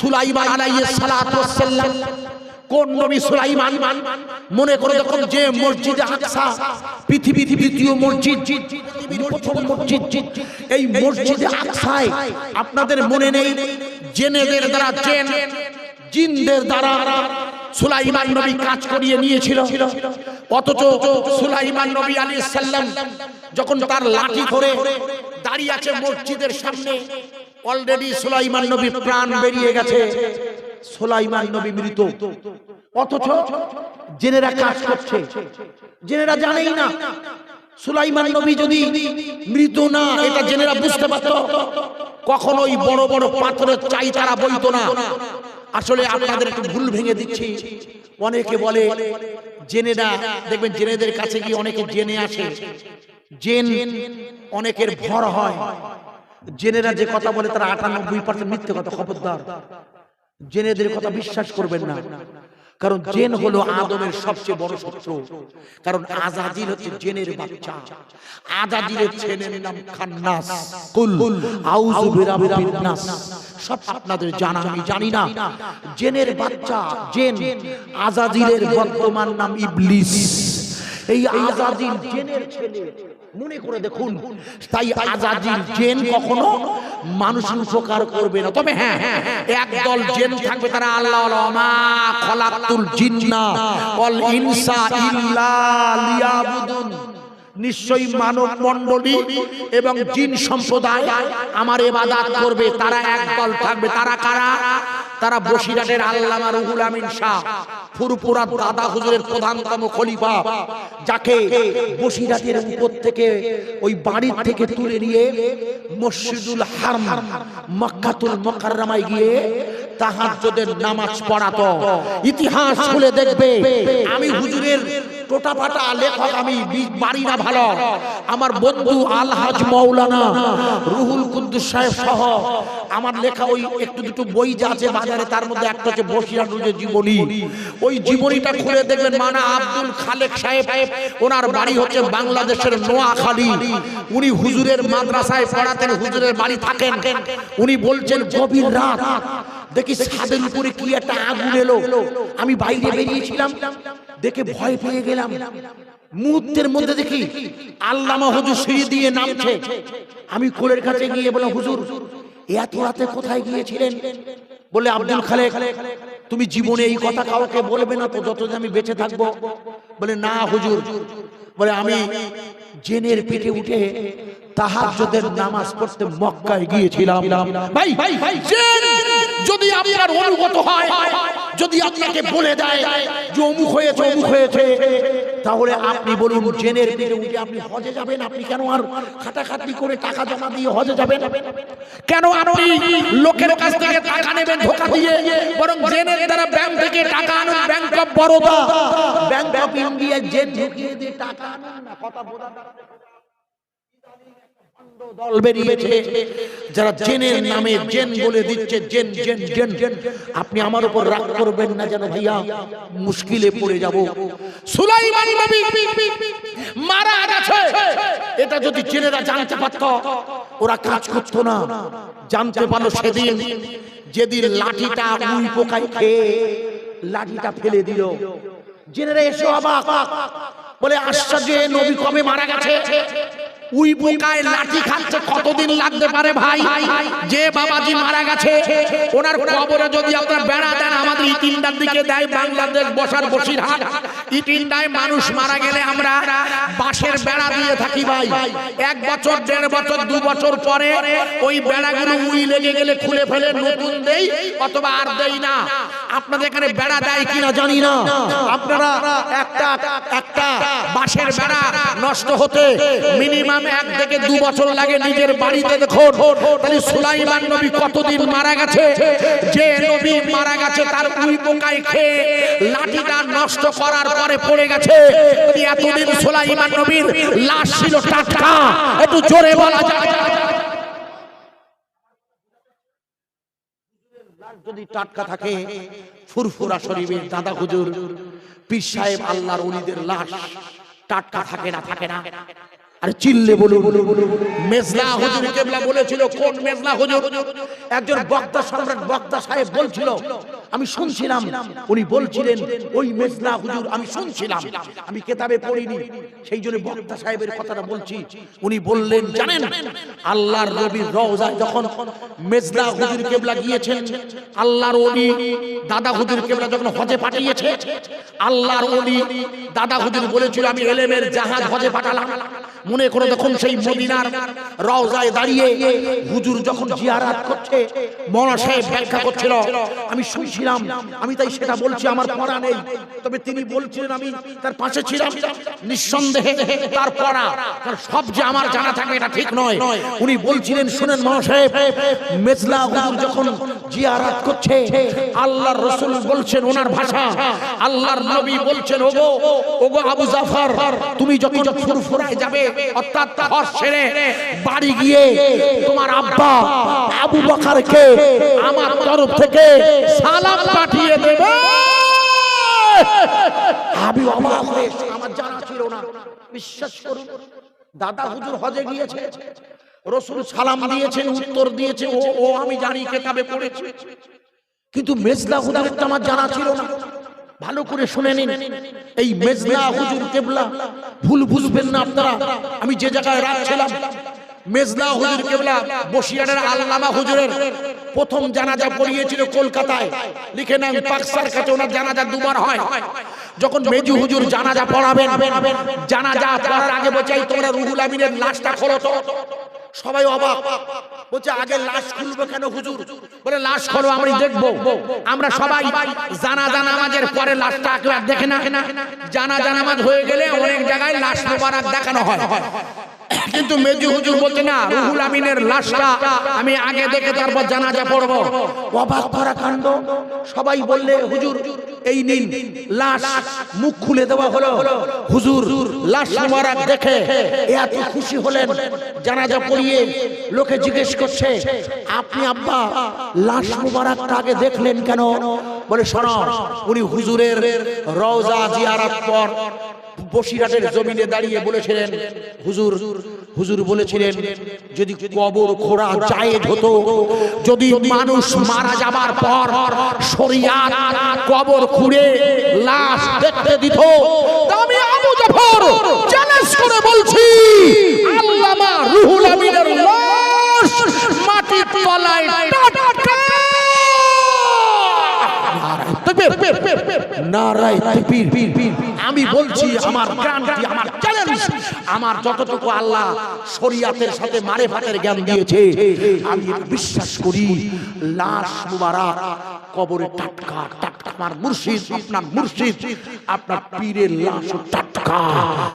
সুলাইমান আলাইহিস সালাতু ওয়াসসালাম। কোন নবী সুলাইমান? মনে করে দেখুন যে মসজিদে আকসা, পৃথিবীর দ্বিতীয় মসজিদ প্রথম মসজিদ, এই মসজিদে আকসায় আপনাদের মনে নেই? জেনেদের দ্বারা জেন জিনদের দ্বারা সুলাইমান নবী কাজ করিয়ে নিয়েছিল। অথচ সুলাইমান নবী আলী সাল্লাম যখন তার লাঠি ধরে দাঁড়িয়ে আছে মসজিদের সামনে অলরেডি সুলাইমান নবী প্রাণ বেরিয়ে গেছে। সুলাইমান নবী মৃত। অথচ জেনেরা কাজ করছে। জেনেরা জানেই না। সুলাইমান নবী যদি মৃত না, এটা জেনেরা বুঝতে পারত। কখনোই বড় বড় পাথরের চাই তারা বইতো না। আসলে আপনাদের একটু ভুল ভেঙে দিচ্ছি। অনেকে বলে জেনেরা দেখবেন জেনেদের কাছে গিয়ে অনেকে জেনে আসে। জেন অনেকের ভর হয়। জেনেরা যে কথা বলে তারা আটানব্বই পার্সেন্ট মিথ্যে কথা খবরদার। জেনেদের কথা বিশ্বাস করবেন না। কারণ জেন হলো আদমের সবচেয়ে বড় শত্রু। কারণ আজাজিল হচ্ছে জেনের বাচ্চা। আজাজিলের ছেলের নাম খান্নাস। কুল। আউযু নাস। সব আপনাদের জানা আমি জানি না। জেনের বাচ্চা জেন। আজাজিলের বর্তমান নাম ইবলিস। এই আজাজিল জেনের ছেলে। মনে করে দেখুন তাই আজাদির জেন কখনো মানুষ উপকার করবে না। তবে হ্যাঁ একদল জেন থাকবে তারা আল্লাহ মা খলাকুল জিন্না। ওয়াল ইনসা ইল্লা লিয়াবুদুন। নিশ্চয়ই মানব মণ্ডলী এবং জিন সম্প্রদায় আমার এবাদাত করবে। তারা একদল থাকবে। তারা কারা? তারা বসিরহাটের আল্লামা রুহুল আমিন শাহ ফুরপুরা দাদা হুজুরের প্রধানতম খলিফা, যাকে বসিরহাটের উপর থেকে, ওই বাড়ির থেকে তুলে নিয়ে মসজিদুল হারম, মক্কাতুল মুকাররমায় গিয়ে তাহাজ্জুদের নামাজ পড়াতো। ইতিহাস খুলে দেখবে, আমি হুজুরের টোটা লেখক, আমি বাড়ি না ভালো। আমার বন্ধু আলহাজ মৌলানা রুহুল কুদ্দুস সাহেব সহ আমার লেখা ওই একটু দুটো বই যা আছে বাজারে, তার মধ্যে একটা হচ্ছে বসিরা নুজের জীবনী। ওই জীবনীটা খুলে দেখবেন মানা আব্দুল খালেক সাহেব, ওনার বাড়ি হচ্ছে বাংলাদেশের নোয়াখালী। উনি হুজুরের মাদ্রাসায় পড়াতেন, হুজুরের বাড়ি থাকেন। উনি বলছেন, গভীর রাত দেখি ছাদের উপরে কি একটা আগুন এলো। আমি বাইরে বেরিয়েছিলাম, দেখে ভয় পেয়ে গেলাম। মুহূর্তের মধ্যে দেখি আল্লামা হুজুর সিঁড়ি দিয়ে নামছে। আমি কোলের কাছে গিয়ে বললাম, হুজুর, এত রাতে কোথায় গিয়েছিলেন? বলে, আব্দুল খালেক, তুমি জীবনে এই কথা কাউকে বলবে না তো যতদিন আমি বেঁচে থাকব? বলে, না হুজুর বলে, আমি জেনের পেটে উঠে তাহাজ্জুদের নামাজ পড়তে মক্কায় গিয়েছিলাম। ভাই জেন যদি আপনার অনুগত হয়, যদি আপনাকে বলে দেয় যে অমুক হয়েছে অমুক হয়েছে, তাহলে আপনি বলুন, জেনের পেটে উঠে আপনি হজে যাবেন? আপনি কেন আর খাটাখাটি করে টাকা জমা দিয়ে হজে যাবেন? কেন আপনি লোকের কাছ থেকে টাকা নেবেন ধোকা দিয়ে? বরং জেনের দ্বারা ব্যাংক থেকে টাকা of Baroda. Bank of India gen ঢুকিয়ে দিয়ে টাকা না, কথা বোঝা দল বেরিয়েছে। যারা জেনের নামে জেন বলে দিচ্ছে, জেন জেন জেন জেন। আপনি আমার উপর রাগ করবেন না যেন ভাইয়া, মুশকিলে পড়ে যাব। সুলাইমান নবী মারা গেছে। এটা যদি জেনেরা জানতে পারত, ওরা কাজ করতো না। জানতে পারল সেদিন, যেদিন লাঠিটা উই পোকায় খেয়ে লাঠিটা ফেলে দিল। জেনেরা এসে অবাক। বলে, আশ্চর্য নবী কবে মারা গেছে? উই পোকায় লাঠি খাচ্ছে, কতদিন লাগতে পারে ভাই? যে বাবাজি মারা গেছে, ওনার কবরে যদি আপনার বেড়া দেন, আমাদের ইটিন্ডার দিকে দেয় বাংলাদেশ বসার বসিরহাট। ইটিন্ডায় মানুষ মারা গেলে আমরা বাঁশের বেড়া দিয়ে থাকি ভাই। এক বছর, দেড় বছর, দু বছর পরে ওই বেড়াগুলো উই লেগে গেলে খুলে ফেলে, নতুন দেই, অথবা আর দেই না। আপনাদের এখানে বেড়া দেয় কিনা জানি না। আপনারা একটা একটা বাঁশের বেড়া নষ্ট হতে মিনিমাম এক থেকে দু বছর লাগে নিজের বাড়িতে। দেখুন। তাহলে সুলাইমান নবী কতদিন মারা গেছে? যে নবী মারা গেছে তার উই পোকায় খেয়ে লাঠিটা নষ্ট করার পরে পড়ে গেছে। এতদিন সুলাইমান নবীর লাশ ছিল টাটকা। একটু জোরে বলা যায়। যদি টাটকা থাকে, ফুরফুরা শরীফের দাদা হুজুর, পীর সাহেব আল্লাহর উলিদের লাশ, টাটকা থাকে না থাকে না। আরে চিল্লে বলুন। মেজলা হুজুর কেবলা বলেছিল, কোন মেজলা হুজুর? একজন বক্তা সম্রাট বক্তা সাহেব বলছিল, আমি শুনছিলাম, উনি বলছিলেন, ওই মেজলা হুজুর আমি শুনছিলাম, আমি কেতাবে পড়িনি, সেই জন্য বক্তা সাহেবের কথাটা বলছি। উনি বললেন, জানেন, আল্লাহর নবীর রওজায় যখন মেজলা হুজুর কেবলা গিয়েছেন, আল্লাহর ওলি দাদা হুজুর কেবলা যখন হজে পাঠিয়েছে, আল্লাহর ওলি দাদা হুজুর বলেছিল, আমি এলেমের জাহাজ হজে পাঠালাম। মনে করে তখন সেই মদিনার রওজায় দাঁড়িয়ে হুজুর যখন জিয়ারাত করছে মৌলানা সাহেব ব্যাখ্যা করছিল, আমি শুনছিলাম, আমি তাই সেটা বলছি, আমার পড়া নেই। তবে তিনি বলছিলেন, আমি তার পাশে ছিলাম, নিঃসন্দেহে তার পড়া, তার সব যে আমার জানা থাকে, এটা ঠিক নয়। উনি বলছিলেন, শুনেন মৌলানা সাহেব, মেজলা যখন জিয়ারাত করছে। আল্লাহর রসুল বলছেন ওনার ভাষা। আল্লাহর নবী বলছেন, ওগো ওগো আবু জাফর, তুমি যখন ফুরফুরায় যাবে, অর্থাৎ ঘর ছেড়ে বাড়ি গিয়ে তোমার আব্বা আবু বকরকে আমার তরফ থেকে সালাম পাঠিয়ে দেবে। আমি অবাক হয়ে, আমার জানা ছিল না। বিশ্বাস করুন, দাদা হুজুর হজে গিয়েছে। রসুল সালাম দিয়েছেন, উত্তর দিয়েছে ও ও, আমি জানি কেতাবে পড়েছি। কিন্তু মেজলা হুজুরটা আমার জানা ছিল না। ভালো করে শুনে নিন। এই মেজলা হুজুর কেবলা, ভুল বুঝবেন না আপনারা। আমি যে জায়গায় রাখছিলাম মেজলা হুজুর কেবলা, বসিয়ারের আল্লামা হুজুরের প্রথম জানাজা পড়িয়েছিল কলকাতায়। লিখে নেন পাকসার কাছে ওনার জানাজা দুবার হয়। যখন মেজু হুজুর জানাজা পড়াবেন, জানাজা পড়ার আগে বলছে তোমরা রুহুল আমিনের লাশটা খোলো তো। সবাই অবাক। বলছে, আগে লাশ খুলবো কেন হুজুর? বলে, লাশ খোলো আমি দেখব। আমরা সবাই জানা নামাজের পরে লাশটা একবার দেখে না। জানা নামাজ হয়ে গেলে অনেক জায়গায় লাশ মোবারক দেখানো হয়। কিন্তু মেজু হুজুর বলছে, না, রুহুল আমিনের লাশটা আমি আগে দেখে তারপর জানাজা পড়ব। অবাক করা কাণ্ড। সবাই বললে, হুজুর এই নিন লাশ মুখ খুলে দেওয়া হলো। হুজুর, লাশ মোবারক দেখে এত খুশি হলেন। জানাজা পড়িয়ে লোকে জিজ্ঞেস করছে, আপনি আব্বা, লাশ মোবারকটা আগে দেখলেন কেন? বলে, শোনো, উনি হুজুরের রওজা জিয়ারাত পর বসিরহাটের জমিনে দাঁড়িয়ে বলেছিলেন, হুজুর হুজুর বলেছিলেন যদি কবর খোড়া জায়েজ হতো যদি মানুষ মারা যাবার পর শরিয়ার কবর খুঁড়ে লাশ দেখতে দিত। আমি আবু জাফর চ্যালেঞ্জ করে বলছি আল্লামা রুহুল আমিনের লাশ মাটির তলায় টাটকা নারায় আমি বলছি আমার গ্রান্টি আমার চ্যালেঞ্জ আমার যতটুকু আল্লাহ শরিয়াতের সাথে মারেফাতের জ্ঞান দিয়েছে আমি বিশ্বাস করি লাশ মুবারক কবরে টাটকা টাটকা। আমার মুর্শিদ আপনার মুর্শিদ আপনার পীরের লাশ টাটকা।